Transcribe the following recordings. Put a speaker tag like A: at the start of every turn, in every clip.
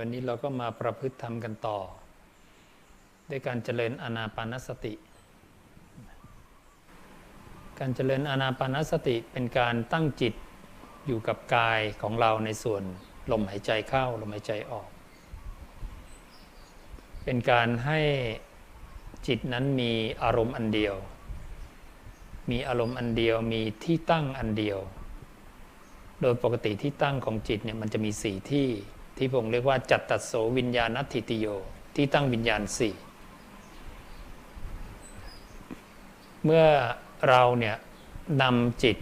A: วันนี้เราก็มาประพฤติธรรมกันต่อ ด้วยการเจริญอนาปานสติ การเจริญอนาปานสติเป็นการตั้งจิตอยู่กับกายของเราในส่วนลมหายใจเข้าลมหายใจออก เป็นการให้จิตนั้นมีอารมณ์อันเดียว มีอารมณ์อันเดียวมีที่ตั้งอันเดียว โดยปกติที่ตั้งของจิตเนี่ยมันจะมีสี่ที่ ที่ผมเรียกว่าจัตตัโสวิญญาณัตถิติโย ที่ตั้งวิญญาณสี่เมื่อเราเนี่ยนำจิต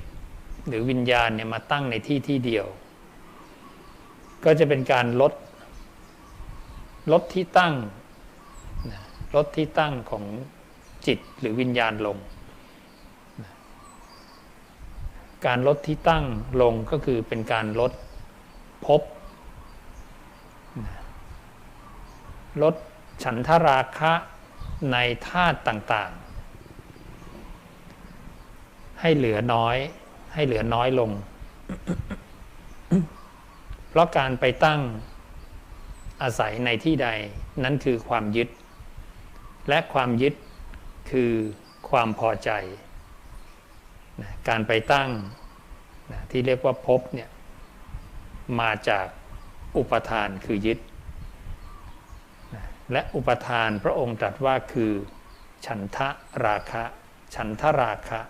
A: หรือวิญญาณเนี่ยมาตั้งในที่ที่เดียว ก็จะเป็นการลดลดที่ตั้งลดที่ตั้งของจิตหรือวิญญาณลง การลดที่ตั้งลงก็คือเป็นการลดพนะ ลดฉันทราคะในธาตุต่างๆ ให้เหลือน้อย ให้เหลือน้อยลง เพราะการไปตั้งอาศัยในที่ใดนั้นคือความยึด และความยึดคือความพอใจนะการไปตั้งนะที่เรียกว่าภพเนี่ยมาจากอุปทานคือยึด และอุปทานพระองค์ตรัสว่าคือ ฉันทะราคะ ฉันทราคะ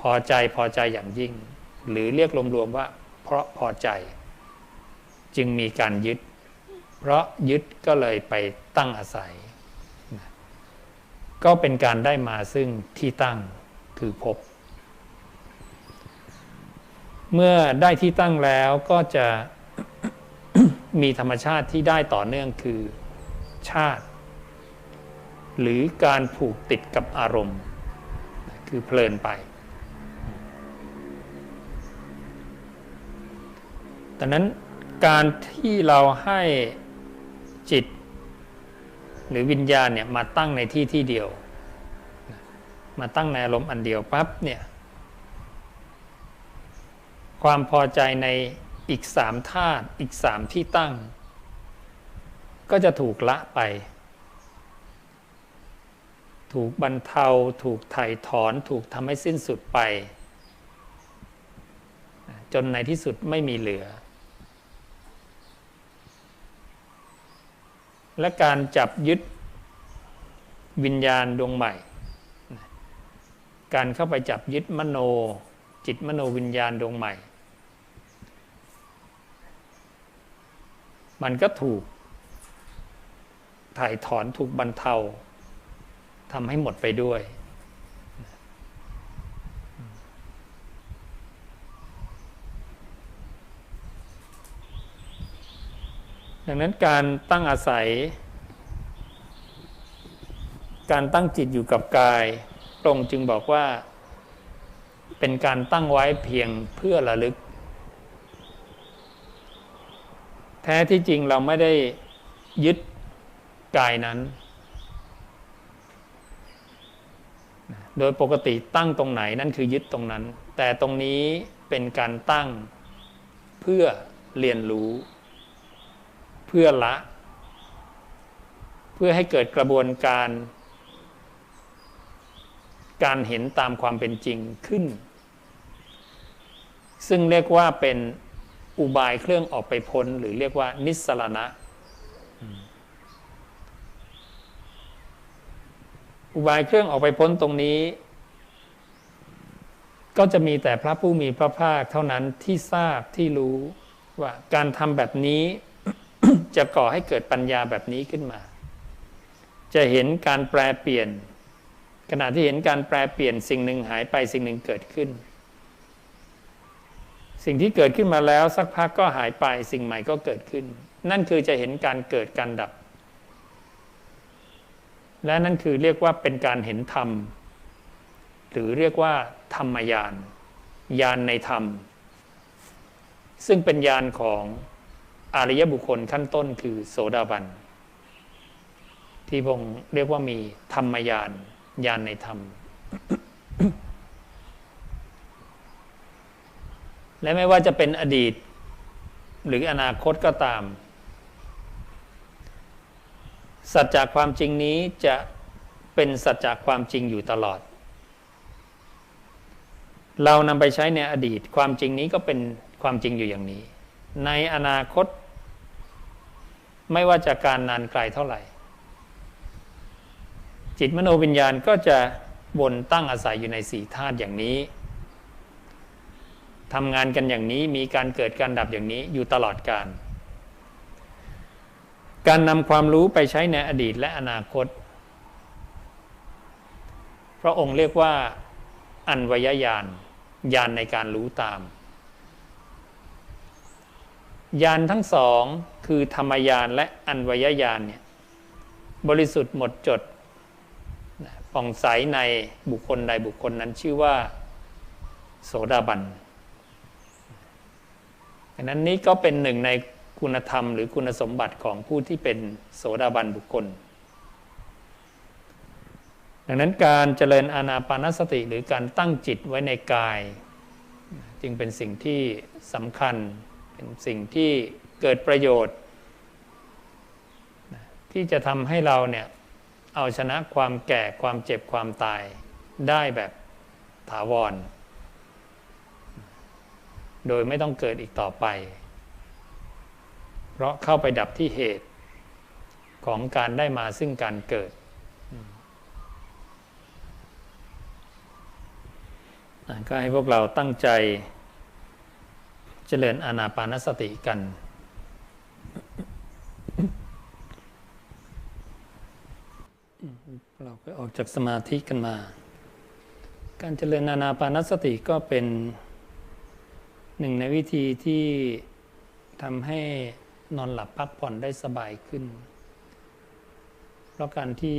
A: พอใจพอใจอย่างยิ่ง หรือเรียกรวมๆว่า เพราะพอใจ จึงมีการยึด เพราะยึดก็เลยไปตั้งอาศัย ก็เป็นการได้มาซึ่งที่ตั้งคือภพเมื่อได้ที่ตั้งแล้วก็จะมีธรรมชาติที่ได้ต่อเนื่องคือ ชาติ หรือการผูกติดกับอารมณ์ คือเพลินไปดังนั้นการที่เราให้จิต หรือวิญญาณเนี่ยมาตั้งในที่ที่เดียว มาตั้งในอารมณ์อันเดียวปั๊บเนี่ยความพอใจในอีกสามธาตุอีกสามที่ตั้ง ก็จะถูกละไป ถูกบรรเทา ถูกไถ่ถอน ถูกทำให้สิ้นสุดไป จนในที่สุดไม่มีเหลือ และการจับยึดวิญญาณดวงใหม่ การเข้าไปจับยึดมโน จิตมโนวิญญาณดวงใหม่ มันก็ถูก ถ่ายถอนถูกบรรเทาทำให้หมดไปด้วย ดังนั้นการตั้งอาศัย การตั้งจิตอยู่กับกายพระองค์จึงบอกว่า เป็นการตั้งไว้เพียงเพื่อระลึก แท้ที่จริงเราไม่ได้ยึด กายนั้น โดยปกติตั้งตรงไหนนั่นคือยึดตรงนั้น แต่ตรงนี้เป็นการตั้งเพื่อเรียนรู้ เพื่อละ เพื่อให้เกิดกระบวนการ การเห็นตามความเป็นจริงขึ้น ซึ่งเรียกว่าเป็นอุบายเครื่องออกไปพ้น หรือเรียกว่านิสรณะ อุบายเครื่องออกไปพ้นตรงนี้ ก็จะมีแต่พระผู้มีพระภาคเท่านั้นที่ทราบที่รู้ว่าการทำแบบนี้จะก่อให้เกิดปัญญาแบบนี้ขึ้นมา จะเห็นการแปลเปลี่ยน ขณะที่เห็นการแปลเปลี่ยนสิ่งหนึ่งหายไปสิ่งหนึ่งเกิดขึ้น สิ่งที่เกิดขึ้นมาแล้วสักพักก็หายไปสิ่งใหม่ก็เกิดขึ้น นั่นคือจะเห็นการเกิดการดับ และนั่นคือเรียกว่าเป็นการเห็นธรรม หรือเรียกว่า ธรรมยานยานในธรรม ซึ่งเป็นยานของอริยบุคคลขั้นต้นคือโสดาบัน ที่พงเรียกว่ามีธรรมยานยานในธรรม และไม่ว่าจะเป็นอดีต หรืออนาคตก็ตาม สัจจากความจริงนี้จะเป็นสัจจากความจริงอยู่ตลอด เรานำไปใช้ในอดีต ความจริงนี้ก็เป็นความจริงอยู่อย่างนี้ ในอนาคต ไม่ว่าจะการนานไกลเท่าไหร่ จิตมโนวิญญาณก็จะบนตั้งอาศัยอยู่ในสีธาตุอย่างนี้ทำงานกันอย่างนี้มีการเกิดการดับอย่างนี้อยู่ตลอดการ การนำความรู้ไปใช้ในอดีตและอนาคต พระองค์เรียกว่า อันวยญาณญาณในการรู้ตามญาณทั้งสองคือธรรมญาณและอันวยญาณเนี่ยบริสุทธิ์หมดจดป่องใสในบุคคลใดบุคคลนั้นชื่อว่า โสดาบันดังนั้นนี้ก็เป็นหนึ่งใน คุณธรรมหรือคุณสมบัติของผู้ที่เป็นโสดาบันบุคคล ดังนั้นการเจริญอานาปานสติหรือการตั้งจิตไว้ในกาย จึงเป็นสิ่งที่สำคัญเป็นสิ่งที่เกิดประโยชน์ ที่จะทำให้เราเนี่ยเอาชนะความแก่ความเจ็บความตายได้แบบถาวร โดยไม่ต้องเกิดอีกต่อไป เพราะเข้าไปดับที่เหตุของการได้มาซึ่งการเกิด ก็ให้พวกเราตั้งใจเจริญอานาปานสติกัน เราก็ออกจากสมาธิกันมา การเจริญอานาปานสติก็เป็นหนึ่งในวิธีที่ทำให้ นอนหลับพักผ่อนได้สบายขึ้น เพราะการที่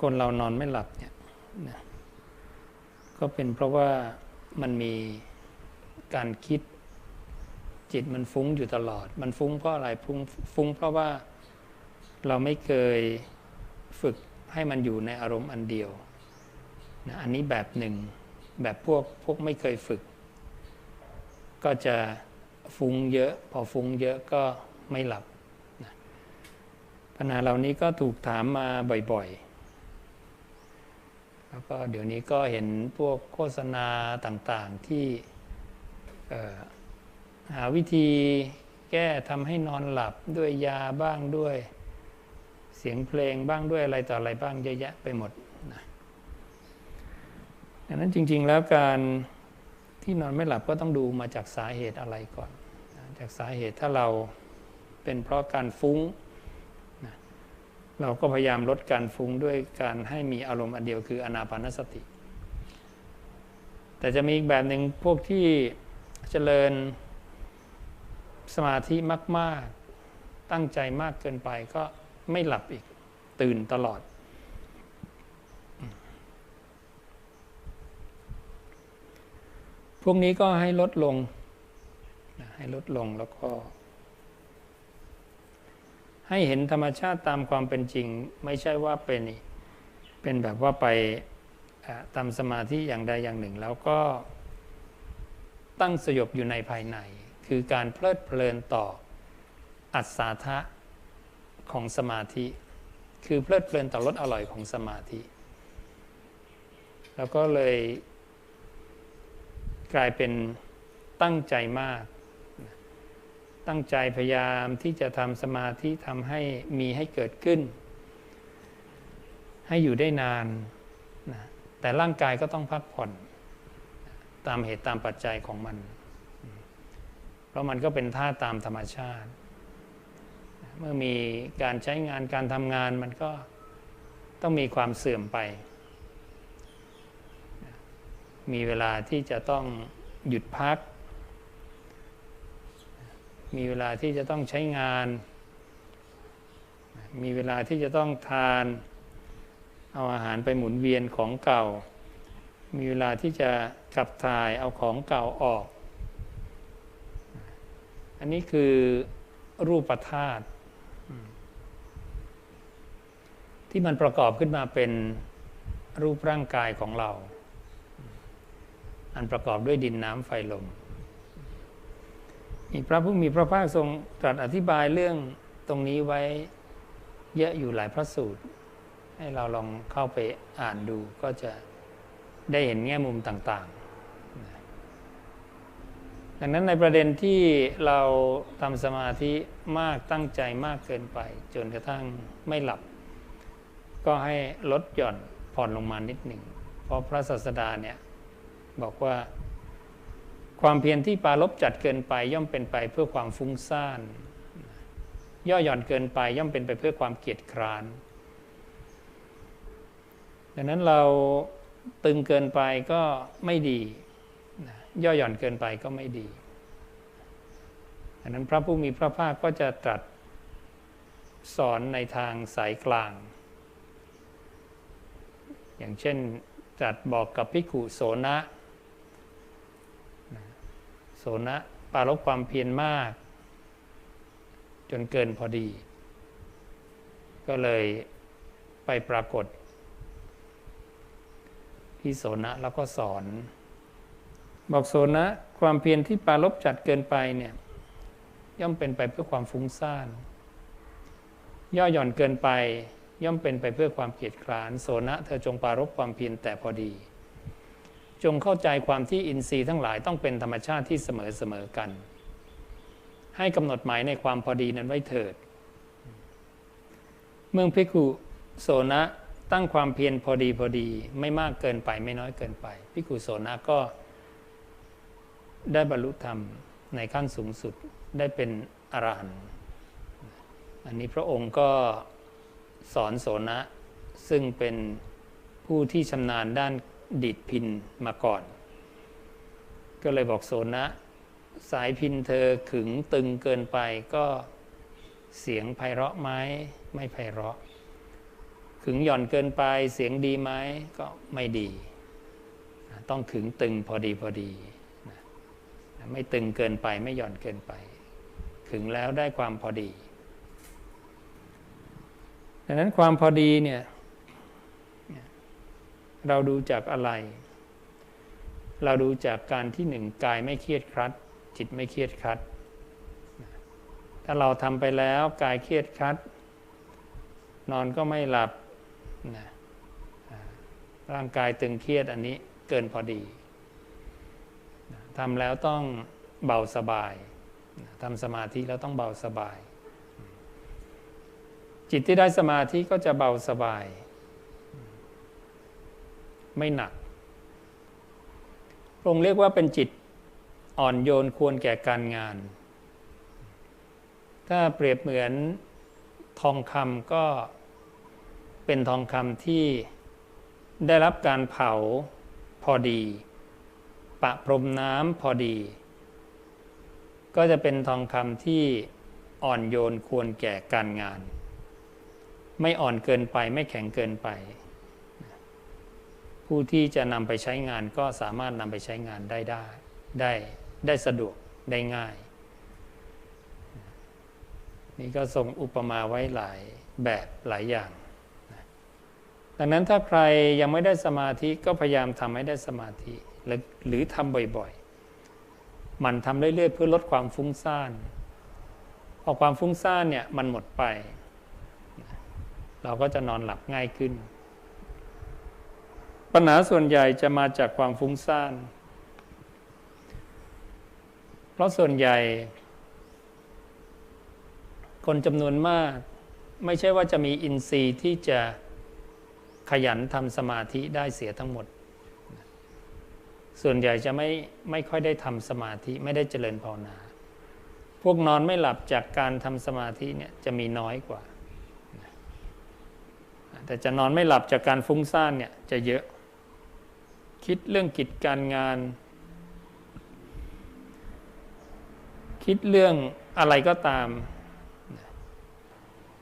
A: คนเรานอนไม่หลับเนี่ยนะก็เป็นเพราะว่ามันมีการคิดจิตมันฟุ้งอยู่ตลอด มันฟุ้งเพราะอะไรฟุ้งฟุ้งเพราะว่าเราไม่เคยฝึกให้มันอยู่ในอารมณ์อันเดียวนะอันนี้แบบหนึ่งแบบพวกพวกไม่เคยฝึก ก็จะฟุ้งเยอะ พอฟุ้งเยอะก็ ไม่หลับปัญหาเหล่านี้ก็ถูกถามมาบ่อยๆ แล้วก็เดี๋ยวนี้ก็เห็นพวกโฆษณาต่างๆที่หาวิธีแก้ทำให้นอนหลับด้วยยาบ้างด้วยเสียงเพลงบ้างด้วยอะไรต่ออะไรบ้างเยอะแยะไปหมดนะดังนั้นจริง ๆ แล้วการที่นอนไม่หลับก็ต้องดูมาจากสาเหตุอะไรก่อน จากสาเหตุถ้าเรา เป็นเพราะการฟุ้งเราก็พยายามลดการฟุ้งด้วยการให้มีอารมณ์อันเดียวคืออนาปานสติ แต่จะมีอีกแบบหนึ่งพวกที่เจริญสมาธิมาก ๆ ตั้งใจมากเกินไปก็ไม่หลับอีกตื่นตลอด พวกนี้ก็ให้ลดลง ให้ลดลงแล้วก็ ให้เห็นธรรมชาติตามความเป็นจริง ไม่ใช่ว่าเป็นเป็นแบบว่าไปตามสมาธิอย่างใดอย่างหนึ่ง แล้วก็ตั้งสยบอยู่ในภายใน คือการเพลิดเพลินต่ออัศทะของสมาธิ คือเพลิดเพลินต่อรสอร่อยของสมาธิ แล้วก็เลยกลายเป็นตั้งใจมาก ตั้งใจพยายามที่จะทำสมาธิทำให้มีให้เกิดขึ้น ให้อยู่ได้นานนะแต่ร่างกายก็ต้องพักผ่อน ตามเหตุตามปัจจัยของมัน เพราะมันก็เป็นท่าตามธรรมชาติ เมื่อมีการใช้งานการทำงานมันก็ต้องมีความเสื่อมไป มีเวลาที่จะต้องหยุดพัก มีเวลาที่จะต้องใช้งาน มีเวลาที่จะต้องทาน เอาอาหารไปหมุนเวียนของเก่า มีเวลาที่จะขับถ่ายเอาของเก่าออก อันนี้คือรูปธาตุที่มันประกอบขึ้นมาเป็นรูปร่างกายของเรา อันประกอบด้วยดินน้ำไฟลม มีพระผู้มีพระภาคทรงตรัสอธิบายเรื่องตรงนี้ไว้เยอะอยู่หลายพระสูตร ให้เราลองเข้าไปอ่านดูก็จะได้เห็นแง่มุมต่างๆ ดังนั้นในประเด็นที่เราทำสมาธิมากตั้งใจมากเกินไป จนกระทั่งไม่หลับ ก็ให้ลดหย่อนผ่อนลงมานิดหนึ่ง เพราะพระศาสดาเนี่ยบอกว่า ความเพียรที่ปาลบจัดเกินไปย่อมเป็นไปเพื่อความฟุ้งซ่าน ย่อหย่อนเกินไปย่อมเป็นไปเพื่อความเกียจคร้าน ดังนั้นเราตึงเกินไปก็ไม่ดี ย่อหย่อนเกินไปก็ไม่ดีดังนั้นพระผู้มีพระภาคก็จะตรัสสอนในทางสายกลาง อย่างเช่นตรัสบอกกับพิขุโสนะ นะปารบความเพียรมาก จนเกินพอดี ก็เลยไปปรากฏ ที่โสนะแล้วก็สอน บอกโสนะความเพียรที่ปารบจัดเกินไปเนี่ยย่อมเป็นไปเพื่อความฟุ้งซ่าน ย่อหย่อนเกินไป ย่อมเป็นไปเพื่อความเกียจคร้าน โสนะเธอจงปารบความเพียรแต่พอดี จงเข้าใจความที่อินทรีย์ทั้งหลายต้องเป็นธรรมชาติที่เสมอเสมอกัน ให้กำหนดหมายในความพอดีนั้นไว้เถิด เมื่อพิกุโสนะตั้งความเพียรพอดีพอดี ไม่มากเกินไปไม่น้อยเกินไปพิกุโสนะก็ ได้บรรลุธรรมในขั้นสูงสุดได้เป็นอรหันต์อันนี้พระองค์ก็สอนโสนะ ซึ่งเป็นผู้ที่ชำนาญด้าน ดีดพินมาก่อน ก็เลยบอกโสนะ สายพินเธอขึงตึงเกินไปก็เสียงไพเราะไหมไม่ไพเราะ ขึงหย่อนเกินไปเสียงดีไหมก็ไม่ดี ต้องขึงตึงพอดีพอดีไม่ตึงเกินไปไม่หย่อนเกินไป ขึงแล้วได้ความพอดี ดังนั้นความพอดีเนี่ย เราดูจากอะไร เราดูจากการที่หนึ่งกายไม่เครียดครัด จิตไม่เครียดครัด ถ้าเราทำไปแล้วกายเครียดครัด นอนก็ไม่หลับนะร่างกายตึงเครียดอันนี้เกินพอดีทำแล้วต้องเบาสบายทำสมาธิแล้วต้องเบาสบาย จิตที่ได้สมาธิก็จะเบาสบาย ไม่หนักพระองค์เรียกว่าเป็นจิตอ่อนโยนควรแก่การงาน ถ้าเปรียบเหมือนทองคำก็เป็นทองคำที่ได้รับการเผาพอดี ปะพรมน้ำพอดี ก็จะเป็นทองคำที่อ่อนโยนควรแก่การงาน ไม่อ่อนเกินไปไม่แข็งเกินไป ผู้ที่จะนำไปใช้งานก็สามารถนำไปใช้งานได้ได้ได้ได้สะดวกได้ง่าย นี่ก็ทรงอุปมาไว้หลายแบบหลายอย่าง ดังนั้นถ้าใครยังไม่ได้สมาธิก็พยายามทำให้ได้สมาธิหรือทำบ่อยๆ มันทำเรื่อยๆเพื่อลดความฟุ้งซ่านพอความฟุ้งซ่านเนี่ยมันหมดไป เราก็จะนอนหลับง่ายขึ้น ปัญหาส่วนใหญ่จะมาจากความฟุ้งซ่าน เพราะส่วนใหญ่ คนจำนวนมาก ไม่ใช่ว่าจะมีอินทรีย์ที่จะขยันทำสมาธิได้เสียทั้งหมด ส่วนใหญ่จะไม่ไม่ค่อยได้ทำสมาธิไม่ได้เจริญภาวนา พวกนอนไม่หลับจากการทำสมาธิเนี่ยจะมีน้อยกว่าแต่จะนอนไม่หลับจากการฟุ้งซ่านเนี่ยจะเยอะ คิดเรื่องกิจการงาน คิดเรื่องอะไรก็ตาม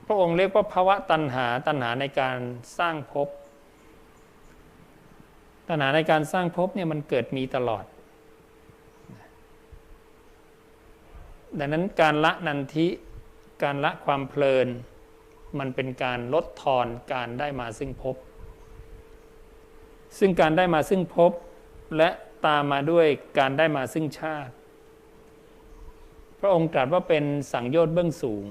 A: พระองค์เรียกว่าภาวะตัณหาตัณหาในการสร้างภพตัณหาในการสร้างภพเนี่ยมันเกิดมีตลอด ดังนั้นการละนันทิการละความเพลิน มันเป็นการลดทอนการได้มาซึ่งภพ ซึ่งการได้มาซึ่งภพและตามมาด้วยการได้มาซึ่งชาติ พระองค์ตรัสว่าเป็นสังโยชน์เบื้องสูง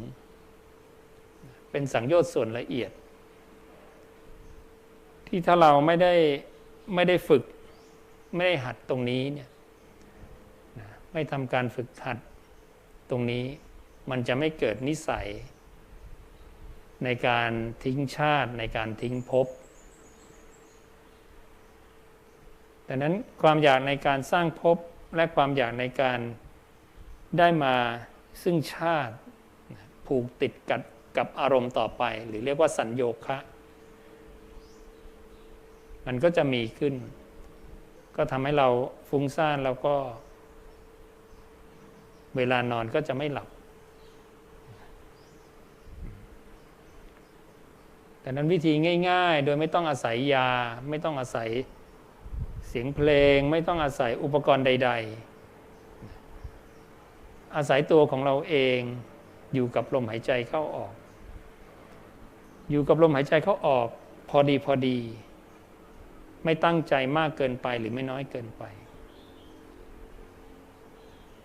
A: เป็นสังโยชน์ส่วนละเอียด ที่ถ้าเราไม่ได้ไม่ได้ฝึกไม่ได้หัดตรงนี้เนี่ยไม่ทำการฝึกหัดตรงนี้มันจะไม่เกิดนิสัย ในการทิ้งชาติในการทิ้งภพ ดังนั้นความอยากในการสร้างภพและความอยากในการได้มาซึ่งชาติผูกติดกับกับอารมณ์ต่อไป หรือเรียกว่าสัญโยคะ มันก็จะมีขึ้น ก็ทำให้เราฟุ้งซ่านแล้วก็ เวลานอนก็จะไม่หลับแต่นั้นวิธีง่าย ๆ โดยไม่ต้องอาศัยยาไม่ต้องอาศัย สียงเพลงไม่ต้องอาศัยอุปกรณ์ใด ๆ อาศัยตัวของเราเองอยู่กับลมหายใจเข้าออก อยู่กับลมหายใจเข้าออก พอดีพอดี ไม่ตั้งใจมากเกินไปหรือไม่น้อยเกินไป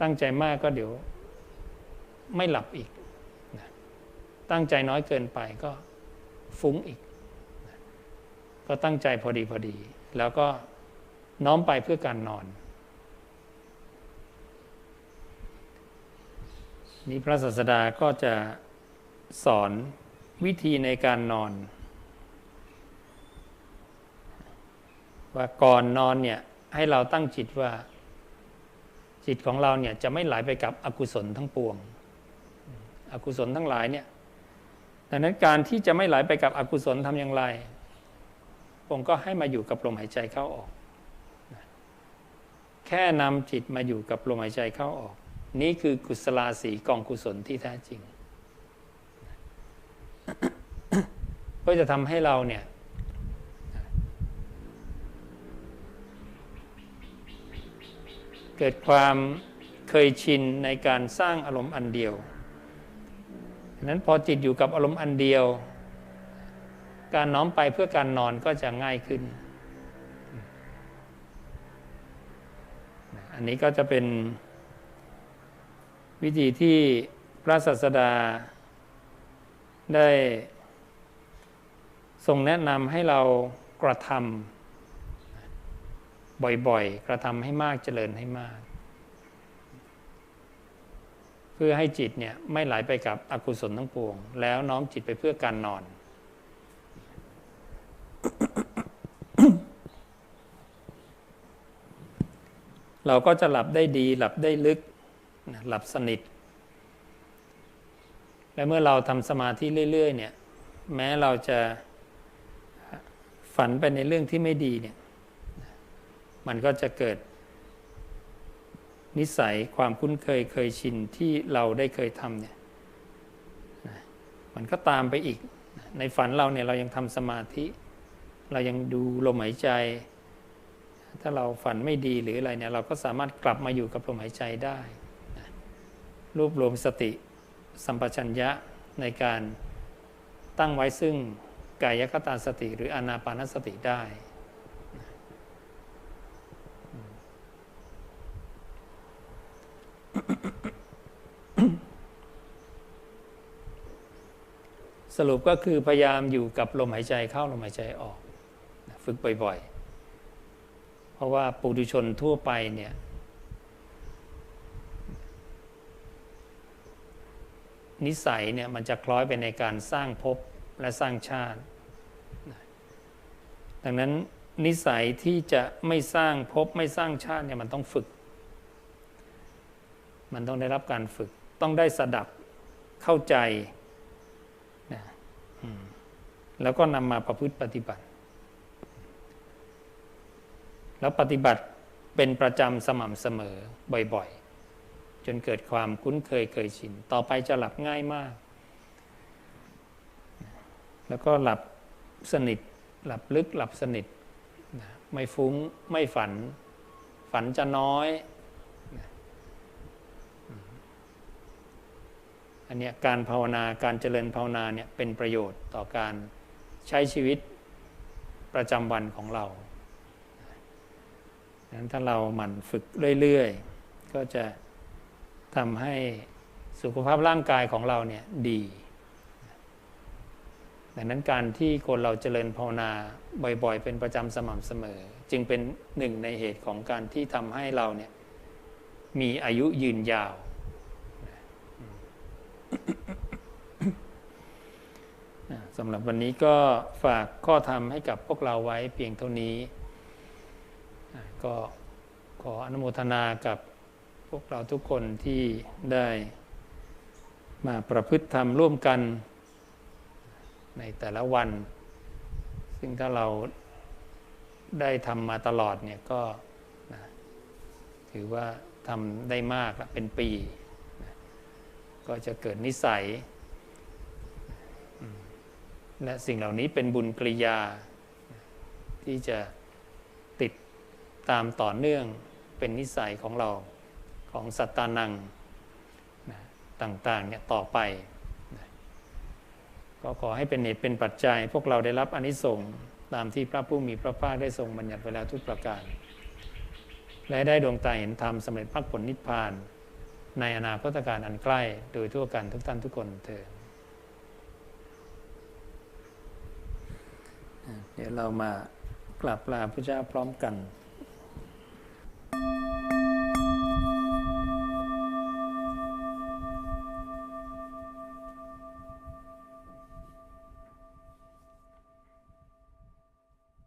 A: ตั้งใจมากก็เดี๋ยว ไม่หลับอีก ตั้งใจน้อยเกินไปก็ฟุ้งอีก ก็ตั้งใจพอดีพอดี แล้วก็ น้อมไปเพื่อการนอน นี่พระศาสดาก็จะสอนวิธีในการนอน ว่าก่อนนอนเนี่ยให้เราตั้งจิตว่า จิตของเราเนี่ยจะไม่ไหลไปกับอกุศลทั้งปวง อกุศลทั้งหลายเนี่ยดังนั้นการที่จะไม่ไหลไปกับอกุศลทำอย่างไรผมก็ให้มาอยู่กับลมหายใจเข้าออก แค่นำจิตมาอยู่กับลมหายใจเข้าออก นี่คือกุศลาสีกองกุศลที่แท้จริง ก็จะทำให้เราเนี่ยเกิดความเคยชินในการสร้างอารมณ์อันเดียวนั้นพอจิตอยู่กับอารมณ์อันเดียว การน้อมไปเพื่อการนอนก็จะง่ายขึ้น อันนี้ก็จะเป็น วิธีที่พระศาสดา ได้ทรงแนะนำให้เรากระทำบ่อยๆ กระทำให้มากเจริญให้มาก เพื่อให้จิตเนี่ยไม่ไหลไปกับอกุศลทั้งปวง แล้วน้อมจิตไปเพื่อการนอน เราก็จะหลับได้ดี หลับได้ลึก หลับสนิท และเมื่อเราทำสมาธิเรื่อย ๆ เนี่ย แม้เราจะฝันไปในเรื่องที่ไม่ดีเนี่ย มันก็จะเกิด นิสัยความคุ้นเคยเคยชินที่เราได้เคยทำเนี่ย มันก็ตามไปอีก ในฝันเราเนี่ยเรายังทำสมาธิ เรายังดูลมหายใจ ถ้าเราฝันไม่ดีหรืออะไรเนี่ยเราก็สามารถกลับมาอยู่กับลมหายใจได้รวบรวมสติสัมปชัญญะในการตั้งไว้ซึ่งกายคตาสติหรืออนาปานสติได้ สรุปก็คือพยายามอยู่กับลมหายใจเข้าลมหายใจออก ฝึกบ่อยๆ เพราะว่าปุถุชนทั่วไปเนี่ยนิสัยเนี่ยมันจะคล้อยไปในการสร้างภพและสร้างชาติ ดังนั้นนิสัยที่จะไม่สร้างภพไม่สร้างชาติเนี่ยมันต้องฝึก มันต้องได้รับการฝึก ต้องได้สดับเข้าใจแล้วก็นำมาประพฤติปฏิบัติ แล้วปฏิบัติเป็นประจำสม่ำเสมอบ่อยๆ จนเกิดความคุ้นเคยเคยชิน ต่อไปจะหลับง่ายมาก แล้วก็หลับสนิท หลับลึกหลับสนิท ไม่ฟุ้งไม่ฝัน ฝันจะน้อย อันนี้การภาวนาการเจริญภาวนาเนี่ยเป็นประโยชน์ต่อการใช้ชีวิตประจำวันของเรา นั้นถ้าเราหมั่นฝึกเรื่อยๆ ก็จะทำให้สุขภาพร่างกายของเราเนี่ยดีดังนั้นการที่คนเราเจริญภาวนาบ่อยๆ เป็นประจำสม่ำเสมอ จึงเป็นหนึ่งในเหตุของการที่ทำให้เราเนี่ยมีอายุยืนยาว สำหรับวันนี้ก็ฝากข้อธรรมให้กับพวกเราไว้เพียงเท่านี้ ก็ขออนุโมทนากับพวกเราทุกคนที่ได้มาประพฤติธรรมร่วมกันในแต่ละวัน ซึ่งถ้าเราได้ทำมาตลอดเนี่ยก็นะถือว่าทำได้มากละเป็นปีนะก็จะเกิดนิสัย และสิ่งเหล่านี้เป็นบุญกริยา ที่จะ ตามต่อเนื่องเป็นนิสัยของเราของสัตตานังนะต่างๆเนี่ยต่อไปนะก็ขอให้เป็นเหตุเป็นปัจจัย พวกเราได้รับอนิสงส์ตามที่พระผู้มีพระภาคได้ทรงบัญญัติไว้แล้วทุกประการ และได้ดวงตาเห็นธรรมสำเร็จมรรคผลนิพพาน ในอนาคตการอันใกล้โดยทั่วกันทุกท่านทุกคนเถิดเดี๋ยวเรามากราบลาพระเจ้าพร้อมกัน